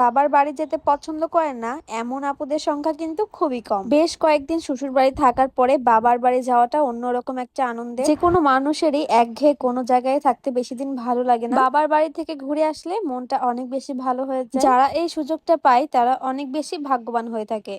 বাবার বাড়ি যেতে পছন্দ করে না, এমন আপুদের সংখ্যা কিন্তু খুবই কম। বেশ কয়েকদিন শ্বশুর বাড়ি থাকার পরে বাবার বাড়ি যাওয়াটা অন্যরকম একটা আনন্দে যে কোনো মানুষেরই একঘেয়ে কোনো জায়গায় থাকতে বেশি দিন ভালো লাগে না। বাবার বাড়ি থেকে ঘুরে আসলে মনটা অনেক বেশি ভালো হয়ে যায়। যারা এই সুযোগটা পায়, তারা অনেক বেশি ভাগ্যবান হয়ে থাকে।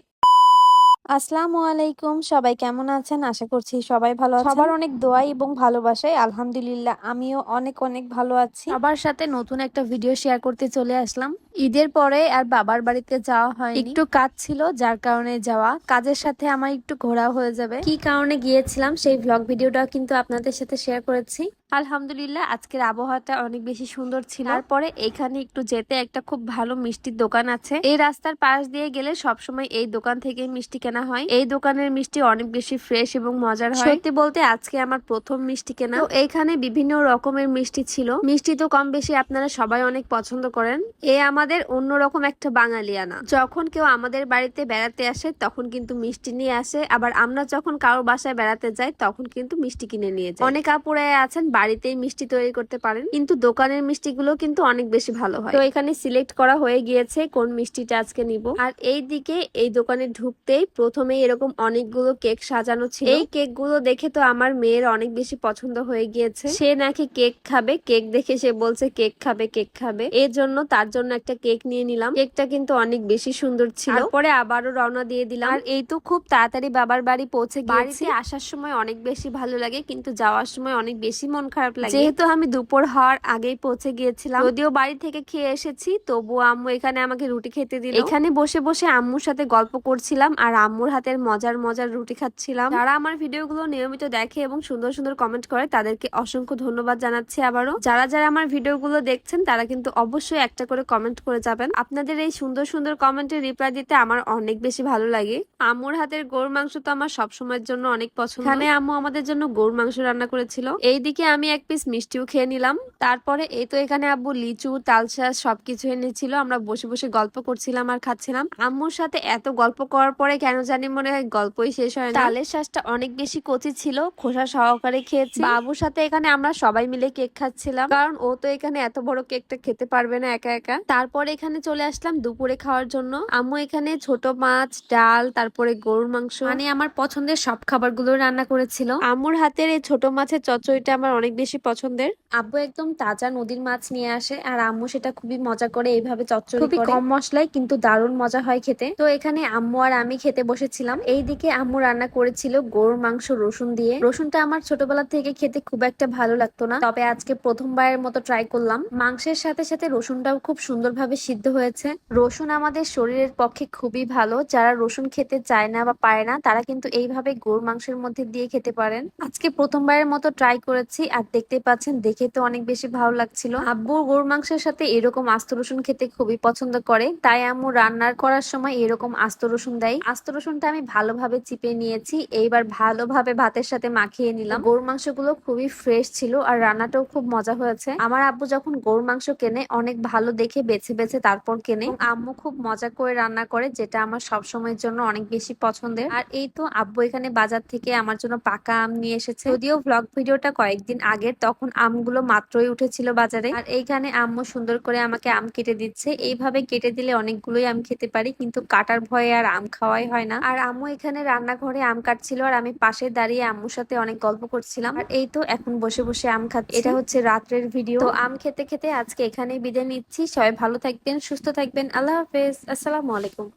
আসসালামু আলাইকুম। সবাই কেমন আছেন? আশা করছি সবাই ভালো আছেন। সবার অনেক দোয়া এবং ভালোবাসায় আলহামদুলিল্লাহ আমিও অনেক অনেক ভালো আছি। সবার সাথে নতুন একটা ভিডিও শেয়ার করতে চলে আসলাম। ঈদের পরে আর বাবার বাড়িতে যাওয়া হয় একটু কাজ ছিল যার কারণে যাওয়া। কাজের সাথে আমার একটু ঘোরা হয়ে যাবে। কি কারণে গিয়েছিলাম সেই ভ্লগ ভিডিওটা কিন্তু আপনাদের সাথে শেয়ার করেছি। আলহামদুলিল্লাহ আজকের আবহাওয়াটা অনেক বেশি সুন্দর ছিল। তারপরে এখানে একটু যেতে একটা খুব ভালো মিষ্টির দোকান আছে। এই রাস্তার পাশ দিয়ে গেলে সবসময় এই দোকান থেকে মিষ্টি কেনা হয়। এই দোকানের মিষ্টি অনেক বেশি ফ্রেশ এবং মজার হয়। সত্যি বলতে আজকে আমার প্রথম মিষ্টি কেনা। তো এইখানে বিভিন্ন রকমের মিষ্টি ছিল। মিষ্টি তো কম বেশি আপনারা সবাই অনেক পছন্দ করেন। এ আমাদের অন্যরকম একটা বাঙালিয়ানা যখন কেউ আমাদের বাড়িতে বেড়াতে আসে তখন কিন্তু মিষ্টি নিয়ে আসে। আবার আমরা যখন কারও বাসায় বেড়াতে যাই তখন কিন্তু মিষ্টি কিনে নিয়ে যাই। অনেক আপুরাই আছেন বাড়িতেই মিষ্টি তৈরি করতে পারেন। কিন্তু দোকানের মিষ্টিগুলো কিন্তু অনেক বেশি ভালো হয়। তো এখানে সিলেক্ট করা হয়ে গিয়েছে কোন মিষ্টিটা আজকে নিব। আর এই দিকে এই দোকানে ঢুকতেই প্রথমেই এরকম অনেকগুলো কেক সাজানো ছিল। এই কেকগুলো দেখে তো আমার মেয়ের অনেক বেশি পছন্দ হয়ে গিয়েছে। সে নাকি কেক খাবে, কেক দেখে সে বলছে কেক খাবে কেক খাবে। এর জন্য তার জন্য একটা কেক নিয়ে নিলাম। কেকটা কিন্তু অনেক বেশি সুন্দর ছিল। পরে আবারও রওনা দিয়ে দিলাম। আর এই তো খুব তাড়াতাড়ি বাবার বাড়ি পৌঁছে গিয়েছি। আসার সময় অনেক বেশি ভালো লাগে, কিন্তু যাওয়ার সময় অনেক বেশি মন খারাপ লাগে। যেহেতু আমি দুপুর হওয়ার আগেই পৌঁছে গিয়েছিলাম। যদিও বাড়ি থেকে খেয়ে এসেছি তবুও আম্মু এখানে আমাকে রুটি খেতে দিল। এখানে বসে বসে আম্মুর সাথে গল্প করছিলাম আর আম্মুর হাতের মজার মজার রুটি খাচ্ছিলাম। যারা আমার ভিডিওগুলো নিয়মিত দেখে এবং সুন্দর সুন্দর কমেন্ট করে তাদেরকে অসংখ্য ধন্যবাদ জানাচ্ছি আবারও। যারা যারা আমার ভিডিওগুলো দেখছেন তারা কিন্তু অবশ্যই একটা করে কমেন্ট করে যাবেন। আপনাদের এই সুন্দর সুন্দর কমেন্টের রিপ্লাই দিতে আমার অনেক বেশি ভালো লাগে। আম্মুর হাতের গরুর মাংস তো আমার সবসময়ের জন্য অনেক পছন্দ। এখানে আম্মু আমাদের জন্য গরুর মাংস রান্না করেছিল। এইদিকে আমি এক পিস মিষ্টিও খেয়ে নিলাম। তারপরে এই তো এখানে আব্বু লিচু তালশাস সবকিছু এনেছিল। আমরা বসে বসে গল্প করছিলাম আর খাচ্ছিলাম। আম্মুর সাথে এত গল্প করার পরে কেন জানি মনে হয় গল্পই শেষ হয় তালের শ্বাসটা অনেক বেশি কচি ছিল খোসা সহকারে খেয়েছি। বাবুর সাথে এখানে আমরা সবাই মিলে কেক খাচ্ছিলাম। কারণ ও তো এখানে এত বড় কেকটা খেতে পারবে না একা একা। তারপরে এখানে চলে আসলাম দুপুরে খাওয়ার জন্য। আম্মু এখানে ছোট মাছ ডাল তারপরে গরুর মাংস। মানে আমার পছন্দের সব খাবারগুলো রান্না করেছিল। আম্মুর হাতের এই ছোট মাছের চচ্চড়িটা আমার অনেক বেশি পছন্দের? আব্বু একদম তাজা নদীর মাছ নিয়ে আসে আর আম্মু সেটা খুবই মজা করে এইভাবে চচ্চড়ি খুবই কম মশলায় কিন্তু দারুণ মজা হয় খেতে। তো এখানে আম্মু আর আমি খেতে বসেছিলাম। এইদিকে আম্মু রান্না করেছিল গরুর মাংস রসুন দিয়ে। রসুনটা আমার ছোটবেলা থেকে খেতে খুব একটা ভালো লাগতো না। তবে আজকে প্রথমবারের মতো ট্রাই করলাম। মাংসের সাথে সাথে রসুনটাও খুব সুন্দরভাবে সিদ্ধ হয়েছে। রসুন আমাদের শরীরের পক্ষে খুবই ভালো। যারা রসুন খেতে চায় না বা পারে না তারা কিন্তু এইভাবে গরুর মাংসের মধ্যে দিয়ে খেতে পারেন। আজকে প্রথমবারের মতো ট্রাই করেছি আর দেখতে পাচ্ছেন, দেখে তো অনেক বেশি ভালো লাগছিল। আব্বু গরুর মাংসের সাথে এরকম আস্ত রসুন খেতে খুবই পছন্দ করে। তাই আম্মু রান্নার করার সময় এরকম আস্ত রসুন দেয়। আস্ত রসুনটা আমি ভালোভাবে চিপে নিয়েছি। এইবার ভালোভাবে ভাতের সাথে মাখিয়ে নিলাম। গরুর মাংসগুলো খুবই ফ্রেশ ছিল আর রান্নাটাও খুব মজা হয়েছে। আমার আব্বু যখন গরুর মাংস কেনে, অনেক ভালো দেখে বেছে বেছে তারপর কেনে। আম্মু খুব মজা করে রান্না করে, যেটা আমার সব সময়ের জন্য অনেক বেশি পছন্দের। আর এই তো আব্বু এখানে বাজার থেকে আমার জন্য পাকা আম নিয়ে এসেছে। যদিও ব্লগ ভিডিওটা কয়েকদিন আগের তখন আমগুলো মাত্রই উঠেছিল বাজারে। আর এইখানে আম্মু সুন্দর করে আমাকে আম কেটে দিচ্ছে। এইভাবে কেটে দিলে অনেকগুলোই আম খেতে পারি, কিন্তু কাটার ভয়ে আর আম খাওয়াই হয় না। আর আম্মু এখানে রান্নাঘরে আম কাটছিল আর আমি পাশে দাঁড়িয়ে আম্মুর সাথে অনেক গল্প করছিলাম। আর এই তো এখন বসে বসে আম খাচ্ছি। এটা হচ্ছে রাত্রের ভিডিও। তো আম খেতে খেতে আজকে এখানেই বিদায় নিচ্ছি। সবাই ভালো থাকবেন, সুস্থ থাকবেন। আল্লাহ হাফেজ। আসসালামু আলাইকুম।